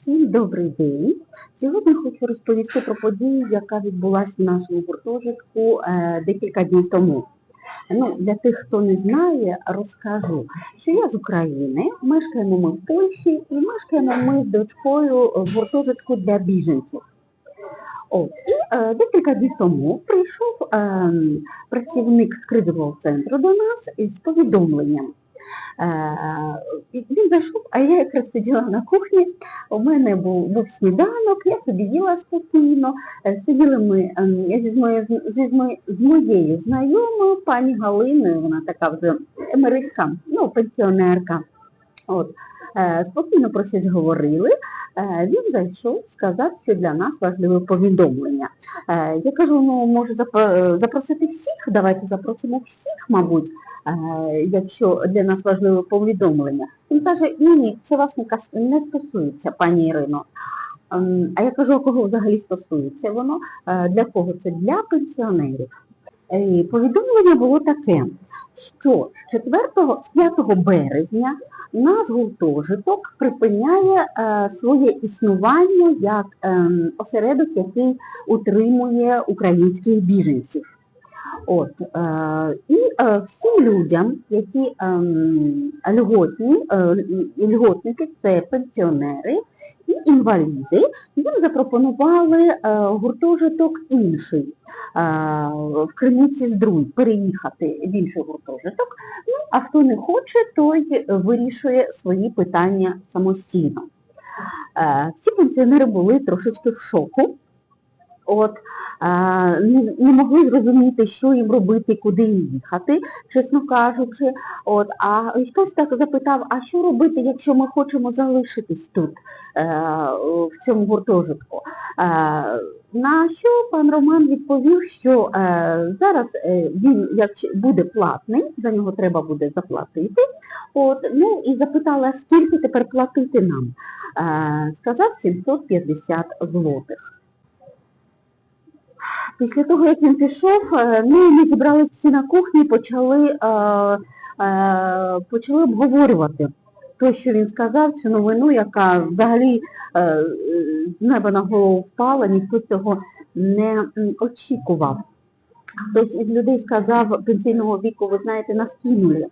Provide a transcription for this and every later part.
Всім добрий день. Сьогодні хочу розповісти про подію, яка відбулася в нашому гуртожитку е, декілька днів тому. Ну, для тих, хто не знає, розкажу, що я з України, мешкаємо ми в Польщі і мешкаємо ми з дочкою в гуртожитку для біженців. От, і е, декілька днів тому прийшов е, працівник кризового центру до нас із повідомленням. Е, він зайшов, а я якраз сиділа на кухні, у мене був, був сніданок, я собі їла спокійно. Е, Сиділи ми ем, зі, з моєю, зі, з моєю- знайомою, пані Галиною, вона така вже емеритка, ну, пенсіонерка. От. Е, Спокійно про щось говорили. Він зайшов, сказав, що для нас важливе повідомлення. Я кажу, ну може запросити всіх, давайте запросимо всіх, мабуть, якщо для нас важливе повідомлення. Він каже, ні, ні, це вас не, стосується, пані Ірино. Ем, А я кажу, кого взагалі стосується воно? Е, Для кого це? Для пенсіонерів. Е, Повідомлення було таке, що 4, з 5 березня наш гуртожиток припиняє е, своє існування як ем, осередок, який утримує українських біженців. От, е, і е, всім людям, які ем, льготні, е, льготники, це пенсіонери і інваліди, їм запропонували е, гуртожиток інший е, в Криниці Здруй переїхати в інший гуртожиток. Ну, а хто не хоче, той вирішує свої питання самостійно. Е, Всі пенсіонери були трошечки в шоку. От, не, не могли зрозуміти, що їм робити, куди їхати, чесно кажучи. От, а хтось так запитав, а що робити, якщо ми хочемо залишитись тут, е, в цьому гуртожитку? Е, на що пан Роман відповів, що е, зараз е, він як буде платний, за нього треба буде заплатити. От, ну і запитала, скільки тепер платити нам. Е, сказав 750 злотих. Після того, як він пішов, е, ну, ми зібрались всі на кухні, почали, е, е, почали обговорювати те, що він сказав, цю новину, яка взагалі е, з неба на голову впала, ніхто цього не очікував. Хтось із людей сказав пенсійного віку, ви знаєте, нас кинули.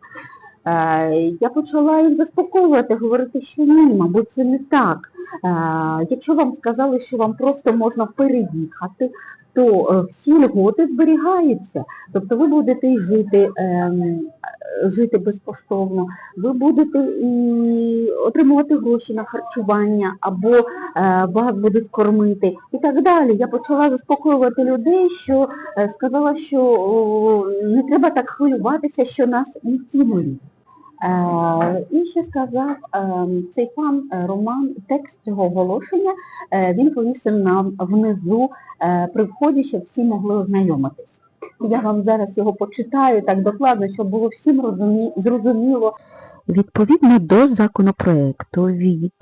Е, Я почала їх заспокоювати, говорити, що ні, мабуть, це не так. Е, Якщо вам сказали, що вам просто можна переїхати, то е, всі льготи зберігаються. Тобто ви будете жити, ем, жити безкоштовно, ви будете і отримувати гроші на харчування, або е, вас будуть кормити і так далі. Я почала заспокоювати людей, що е, сказала, що не треба так хвилюватися, що нас не кинули. Е, і ще сказав е, цей пан е, Роман, текст цього оголошення, він повісив нам внизу при вході, щоб всі могли ознайомитись. Я вам зараз його почитаю так докладно, щоб було всім зрозуміло. Відповідно до законопроекту від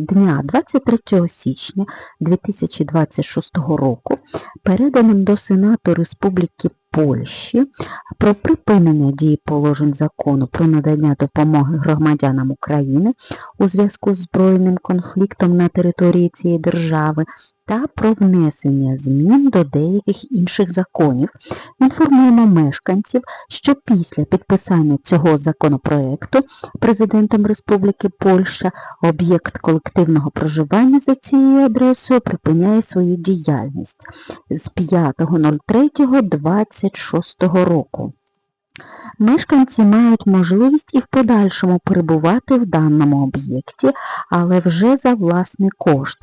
дня 23 січня 2026 року, переданим до Сенату Республіки Польщі про припинення дії положень закону про надання допомоги громадянам України у зв'язку з збройним конфліктом на території цієї держави та про внесення змін до деяких інших законів, інформуємо мешканців, що після підписання цього законопроекту президентом Республіки Польща об'єкт колективного проживання за цією адресою припиняє свою діяльність з 5.03.26 року. Мешканці мають можливість і в подальшому перебувати в даному об'єкті, але вже за власний кошт.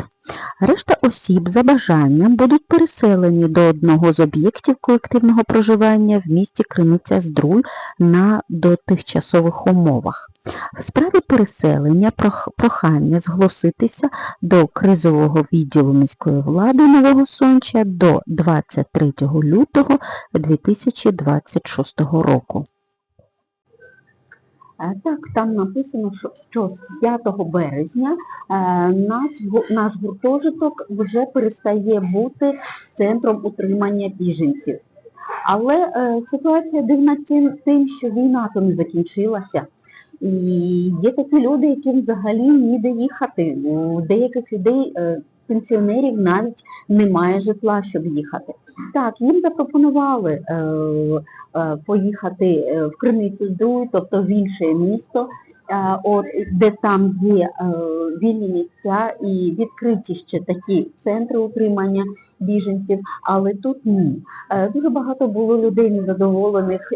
Решта осіб за бажанням будуть переселені до одного з об'єктів колективного проживання в місті Криниця Здруй на дотихчасових умовах. В справі переселення прохання зголоситися до кризового відділу міської влади Нового Сонча до 23 лютого 2026 року. Е, Так, там написано, що, з 5 березня е, наш, гуртожиток вже перестає бути центром утримання біженців. Але е, ситуація дивна тим, що війна то не закінчилася. І є такі люди, яким взагалі ніде їхати. У деяких людей, е, пенсіонерів навіть немає житла, щоб їхати. Так, їм запропонували е, е, поїхати в Криницю Здруй, тобто в інше місто, от, де там є вільні місця і відкриті ще такі центри утримання біженців, але тут ні. Е, Дуже багато було людей незадоволених,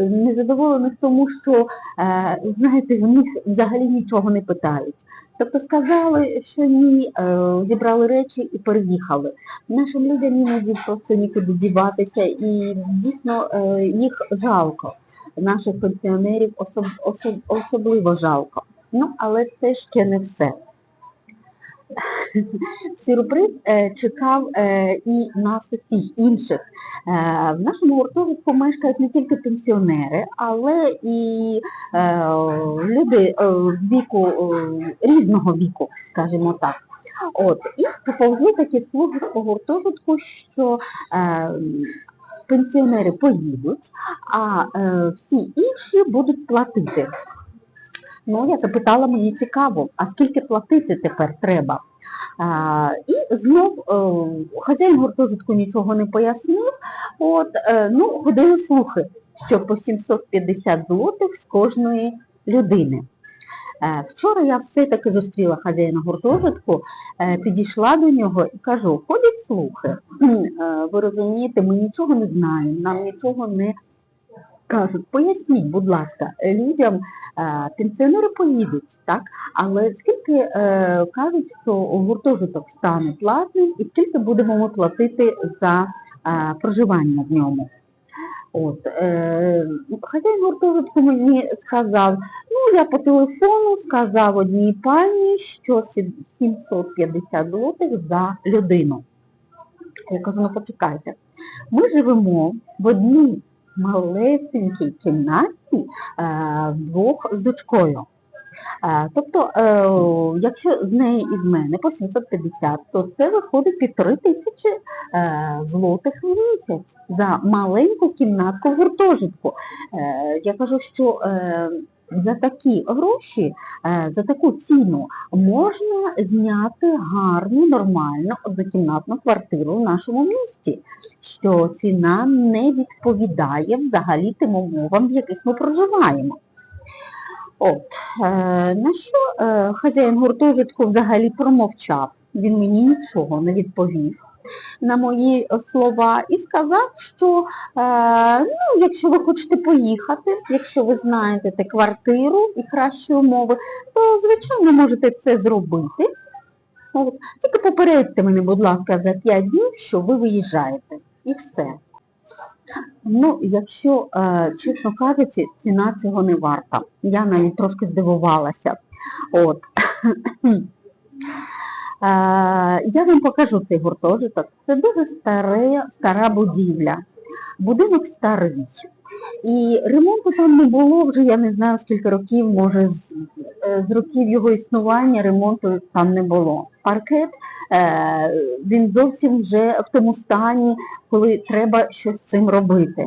незадоволених тому, що, е, знаєте, в них взагалі нічого не питають. Тобто сказали, що ні, е, зібрали речі і переїхали. Нашим людям іноді просто нікуди діватися і дійсно е, їх жалко. Наших пенсіонерів особ, особ, особливо жалко. Ну, але це ще не все. Сюрприз е, чекав е, і нас усіх інших. Е, в нашому гуртожитку мешкають не тільки пенсіонери, але і люди віку, різного віку, скажімо так. От, і поповзли такі слуги по гуртожитку, що е, пенсіонери поїдуть, а е, всі інші будуть платити. Ну, я запитала, мені цікаво, а скільки платити тепер треба? А, і знов е, хазяїн гуртожитку нічого не пояснив. От, е, ну, ходили слухи, що по 750 злотих з кожної людини. Е, Вчора я все-таки зустріла хазяїна гуртожитку, підійшла до нього і кажу, ходять слухи. Ви розумієте, ми нічого не знаємо, нам нічого не кажуть. Поясніть, будь ласка, людям, е, пенсіонери поїдуть, так? Але скільки е, кажуть, що гуртожиток стане платним і скільки будемо ми платити за е, проживання в ньому? От, е, хазяїн гуртожитку мені сказав, ну я по телефону сказав одній пані, що 750 злотих за людину. Я кажу, ну почекайте, ми живемо в одній малесенькій кімнаті двох вдвох з дочкою. Е, Тобто, е, якщо з неї і з мене по 750, то це виходить півтори тисячі е, злотих в місяць за маленьку кімнатку в гуртожитку. Е, Я кажу, що е, за такі гроші, е, за таку ціну можна зняти гарну, нормальну однокімнатну квартиру в нашому місті, що ціна не відповідає взагалі тим умовам, в яких ми проживаємо. От, е, на що е, хазяїн гуртожитку взагалі промовчав. Він мені нічого не відповів на мої е, слова і сказав, що е, ну, якщо ви хочете поїхати, якщо ви знаєте квартиру і кращі умови, то звичайно можете це зробити. От, тільки попередьте мене, будь ласка, за 5 днів, що ви виїжджаєте. І все. Ну, якщо, е, чесно кажучи, ціна цього не варта. Я навіть трошки здивувалася. От. Я вам покажу цей гуртожиток. Це дуже старе, стара будівля. Будинок старий. І ремонту там не було вже, я не знаю скільки років, може з, е, з років його існування ремонту там не було. Паркет, е, він зовсім вже в тому стані, коли треба щось з цим робити.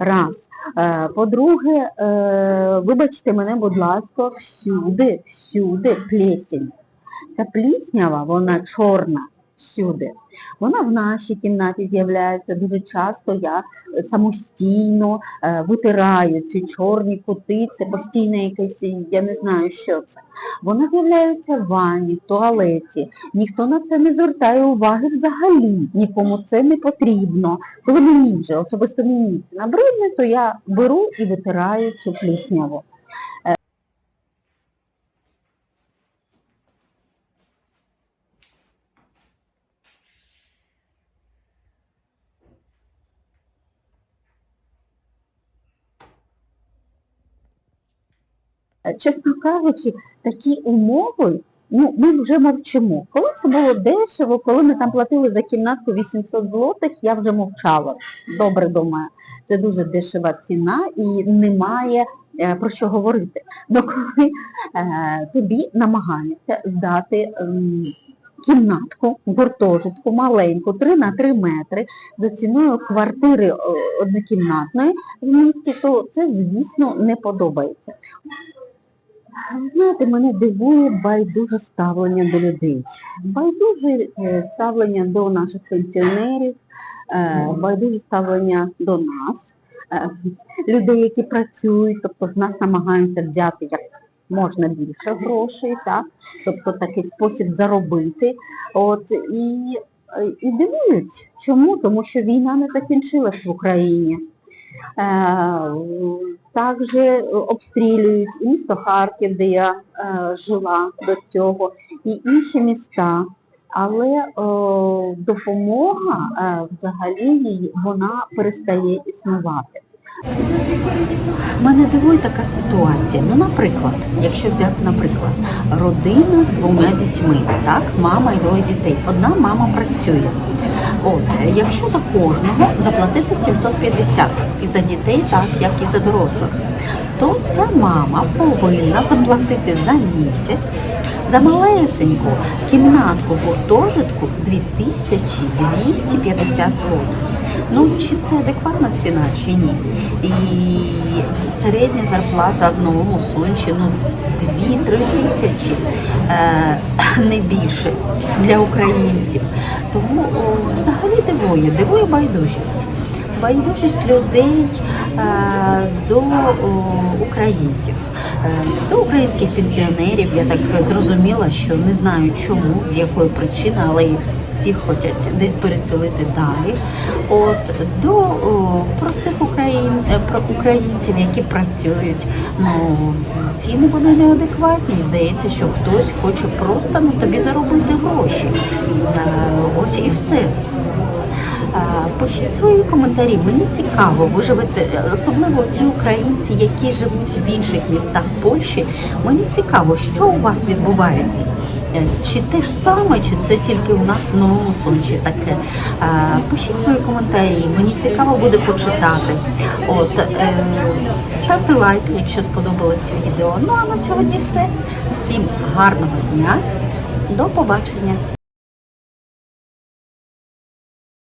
Раз. Е, По-друге, е, вибачте мене, будь ласка, всюди, всюди плісінь. Ця пліснява, вона чорна всюди. Вона в нашій кімнаті з'являється дуже часто. Я е, самостійно е, витираю ці чорні кути, це постійне якесь, я не знаю, що це. Вона з'являється в ванні, в туалеті. Ніхто на це не звертає уваги взагалі. Нікому це не потрібно. Коли мені вже, особисто мені це набридне, то я беру і витираю цю плісняву. Е, Чесно кажучи, такі умови, ну, ми вже мовчимо. Коли це було дешево, коли ми там платили за кімнатку 800 злотих, я вже мовчала. Добре думаю, це дуже дешева ціна і немає е, про що говорити. Но коли е, тобі намагаються здати ем, кімнатку гуртожитку маленьку, 3 на 3 метри, за ціною квартири е, однокімнатної в місті, то це, звісно, не подобається. Знаєте, мене дивує байдуже ставлення до людей. Байдуже е, ставлення до наших пенсіонерів, е, байдуже ставлення до нас, е, людей, які працюють, тобто з нас намагаються взяти як можна більше грошей, так? тобто такий спосіб заробити. От, і, і дивують. Чому? Тому що війна не закінчилась в Україні. Також обстрілюють і місто Харків, де я е, жила до цього, і інші міста. Але е, допомога е, взагалі вона перестає існувати. Мене дивує така ситуація. Ну, наприклад, якщо взяти, наприклад, родина з двома дітьми, так, мама і двоє дітей. Одна мама працює. От, е, якщо за кожного заплатити 750 і за дітей, так як і за дорослих, то ця мама повинна заплатити за місяць за малесеньку кімнатку в гуртожитку 2250 злотих. Ну, чи це адекватна ціна, чи ні? І середня зарплата в новому сончі ну 2-3 тисячі, е, не більше для українців. Тому о, взагалі дивує, дивує байдужість. Байдужість людей е, до о, українців, до українських пенсіонерів. Я так зрозуміла, що не знаю чому, з якої причини, але їх всі хочуть десь переселити далі. От до о, простих україн, е, українців, які працюють. Ну ціни вони неадекватні. Здається, що хтось хоче просто ну, тобі заробити гроші. Е, ось і все. Пишіть свої коментарі. Мені цікаво, ви живете, е, особливо ті українці, які живуть в інших містах Польщі. Мені цікаво, що у вас відбувається. Е, Чи те ж саме, чи це тільки у нас в новому сонці таке. Пишіть свої коментарі. Мені цікаво буде почитати. От е, ставте лайк, якщо сподобалось відео. Ну а на сьогодні все. Всім гарного дня. До побачення.